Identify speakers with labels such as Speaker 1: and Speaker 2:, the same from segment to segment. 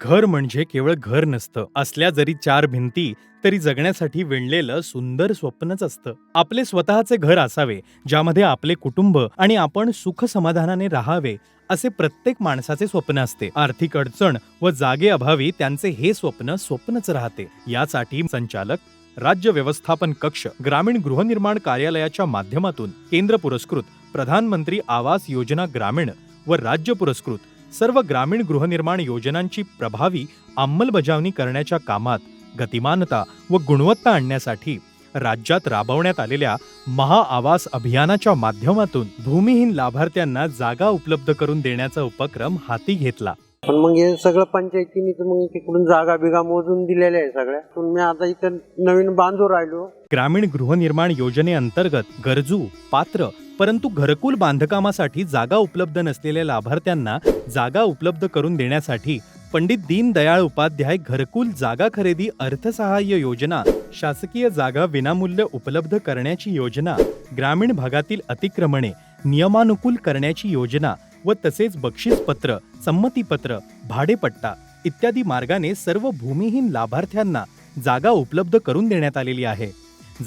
Speaker 1: घर म्हणजे केवळ घर नसतं. असल्या जरी चार भिंती तरी जगण्यासाठी विणलेलं सुंदर स्वप्नच असतं. आपले स्वतःचे घर असावे ज्यामध्ये आपले कुटुंब आणि आपण सुख समाधानाने राहावे असे प्रत्येक माणसाचे स्वप्न असते. आर्थिक अडचण व जागे अभावी त्यांचे हे स्वप्न स्वप्नच राहते. यासाठी संचालक राज्य व्यवस्थापन कक्ष ग्रामीण गृहनिर्माण कार्यालयाच्या माध्यमातून केंद्र पुरस्कृत प्रधानमंत्री आवास योजना ग्रामीण व राज्य पुरस्कृत सर्व ग्रामीण गृहनिर्माण योजनांची प्रभावी अंमलबजावणी करण्याच्या कामात गतिमानता व गुणवत्ता आणण्यासाठी राज्यात राबवण्यात आलेल्या महाआवास अभियानाच्या माध्यमातून भूमिहीन लाभार्थ्यांना जागा उपलब्ध करून देण्याचा उपक्रम हाती घेतला.
Speaker 2: पण मग हे सगळं पंचायतीने मग तिकडून जागा बिगा मोजून दिलेल्या आहे सगळ्या. पण मी आता इथं नवीन बांधू राहिलो.
Speaker 1: ग्रामीण गृहनिर्माण योजनेअंतर्गत गरजू पात्र परंतु घरकुल बांधकामासाठी जागा उपलब्ध नसलेल्या लाभार्थ्यांना जागा उपलब्ध करून देण्यासाठी पंडित दीनदयाळ उपाध्याय घरकुल जागा खरेदी अर्थसहाय्य योजना शासकीय जागा विनामूल्य उपलब्ध करण्याची योजना ग्रामीण भागातील अतिक्रमणे नियमानुकूल करण्याची योजना व तसेच बक्षीसपत्र संमतीपत्र भाडेपट्टा इत्यादी मार्गाने सर्व भूमिहीन लाभार्थ्यांना जागा उपलब्ध करून देण्यात आलेली आहे.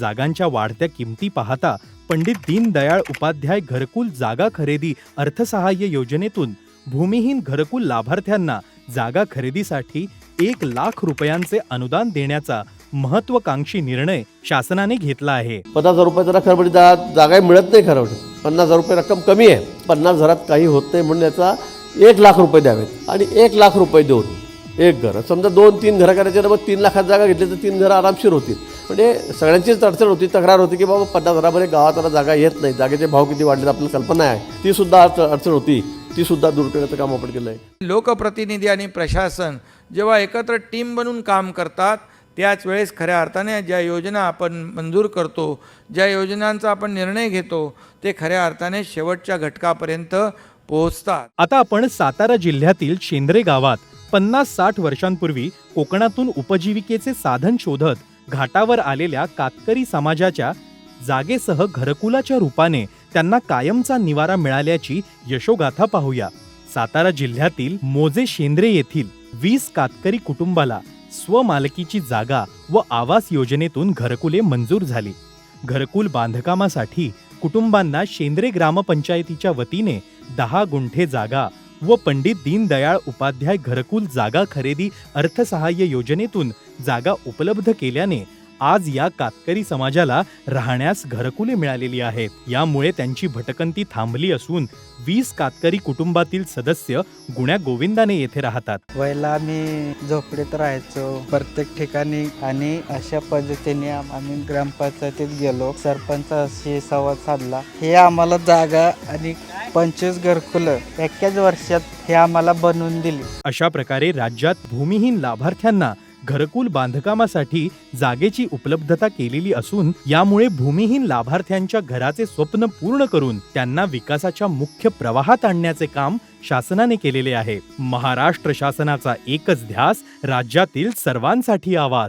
Speaker 1: जागांच्या वाढत्या किमती पाहता पंडित दीनदयाळ उपाध्याय घरकुल जागा खरेदी अर्थसहाय्य योजनेतून भूमिहीन घरकुल लाभार्थ्यांना जागा खरेदीसाठी एक लाख रुपयांचे अनुदान देण्याचा महत्वाकांक्षी निर्णय शासनाने घेतला आहे.
Speaker 3: पन्नास हजार रुपये जरा खरबडी जा जागा मिळत नाही खरं म्हणजे. पन्नास हजार रुपये रक्कम कमी आहे. पन्नास हजारात काही होत नाही म्हणून याचा एक लाख रुपये द्यावेत आणि एक लाख रुपये देऊन एक घर. समजा दोन तीन घरं करायचे मग तीन लाखात जागा घेतली तर तीन घरं आरामशीर होतील. म्हणजे सगळ्यांचीच अडचण होती तक्रार होती की बाबा पन्नास हजारामध्ये गावात आता जागा येत नाही जागेचे भाव किती वाढले आपल्याला कल्पना आहे. ती सुद्धा अडचण अडचण होती ती सुद्धा दूर करण्याचं काम आपण केलं आहे
Speaker 4: लोकप्रतिनिधी आणि प्रशासन जेव्हा एकत्र टीम बनून काम करतात त्याच वेळेस खऱ्या अर्थाने ज्या योजना आपण मंजूर करतो ज्या योजनांचा आपण निर्णय घेतो ते खऱ्या अर्थाने शेवटच्या घटकापर्यंत पोहोचतात.
Speaker 1: आता आपण सातारा जिल्ह्यातील शेंद्रे गावात पन्नास साठ वर्षांपूर्वी कोकणातून उपजीविकेचे साधन शोधत घाटावर आलेल्या कातकरी समाजाच्या जागेसह घरकुलाच्या रूपाने त्यांना कायमचा निवारा मिळाल्याची यशोगाथा पाहूया. सातारा जिल्ह्यातील मोजे शेंद्रे येथील वीस कातकरी कुटुंबाला स्वमालकीची जागा व आवास योजनेतून घरकुले मंजूर झाली. घरकुल बांधकामासाठी कुटुंबांना शेंद्रे ग्रामपंचायतीच्या वतीने दहा गुंठे जागा व पंडित दीनदयाळ उपाध्याय घरकुल जागा खरेदी अर्थसहाय्य योजनेतून जागा उपलब्ध केल्याने आज या कातकरी समाजाला राहण्यास घरकुले मिळालेली आहेत. यामुळे त्यांची भटकंती थांबली असून वीस कातकरी कुटुंबातील सदस्य गुण्या गोविंदाने येथे राहतात.
Speaker 5: पहिला आम्ही झोपडीत राहायचो. प्रत्येक ठिकाणी आणि अशा पद्धतीने आम्ही ग्रामपंचायतीत गेलो. सरपंचाशी संवाद साधला. हे आम्हाला जागा आणि पंचवीस घरकुलं एकाच वर्षात हे आम्हाला बनवून दिली.
Speaker 1: अशा प्रकारे राज्यात भूमिहीन लाभार्थ्यांना घरकुल बांधकामासाठी जागेची उपलब्धता केलेली असून यामुळे भूमिहीन लाभार्थ्यांच्या घराचे स्वप्न पूर्ण करून त्यांना विकासाच्या मुख्य प्रवाहात आणण्याचे काम शासनाने केलेले आहे. महाराष्ट्र शासनाचा एकच ध्यास राज्यातील सर्वांसाठी आवास